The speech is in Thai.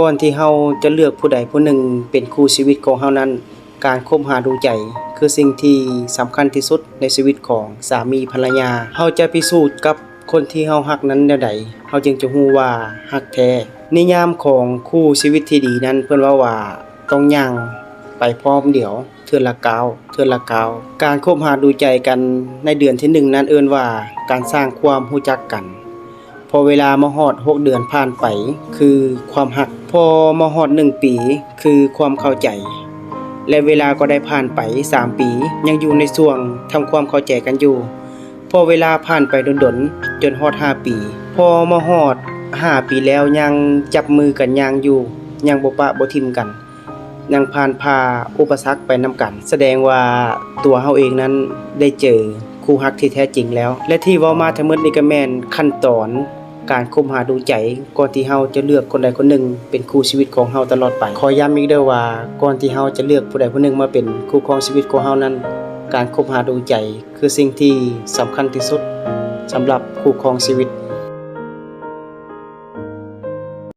ก่อนที่เฮาจะเลือกผู้ใดผู้หนึ่งเป็นคู่ชีวิตของเฮานั้น การคบหาดูใจคือสิ่งที่สำคัญที่สุดในชีวิตของสามีภรรยาเฮาจะพิสูจน์กับคนที่เฮาฮักนั้นแนวใดเฮาจึงจะฮู้ว่าฮักแท้ นิยามของคู่ชีวิตที่ดีนั้นเพิ่นว่าว่าต้องย่างไปพร้อมเดี๋ยวเทื่อละกาวเทื่อละกาวการคบหาดูใจกันในเดือนที่หนึ่งนั้นเอิ้นว่าการสร้างความรู้จักกัน อเวลามาฮอด 6 เดือนผ่านไป คือความหัก พอมาฮอด 1 ปี คือความเข้าใจ และเวลาก็ได้ผ่านไป 3 ปี ยังอยู่ในช่วงทำความเข้าใจกันอยู่ พอเวลาผ่านไปดนๆจนฮอด 5 ปี พอมาฮอด 5 ปีแล้วยังจับมือกันยังอยู่ ยังบ่ปะบ่ทิมกันยังผ่านพาอุปสรรคไปนํกัน แสดงว่าตัวเฮาเองนั้นได้เจอคู่ฮักที่แท้จริงแล้ว และที่เว้ามาทั้งหมดนี่ก็แม่นขั้นตอน การคบหาดูใจก่อนที่เฮาจะเลือกคนใดคนหนึ่ง เป็นคู่ชีวิตของเฮาตลอดไปขอย้ำอีกเด้อว่าก่อนที่เฮาจะเลือกผู้ใดผู้หนึ่งมาเป็นคู่ครองชีวิตของเฮานั้น การคบหาดูใจคือสิ่งที่สำคัญที่สุดสำหรับคู่ครองชีวิต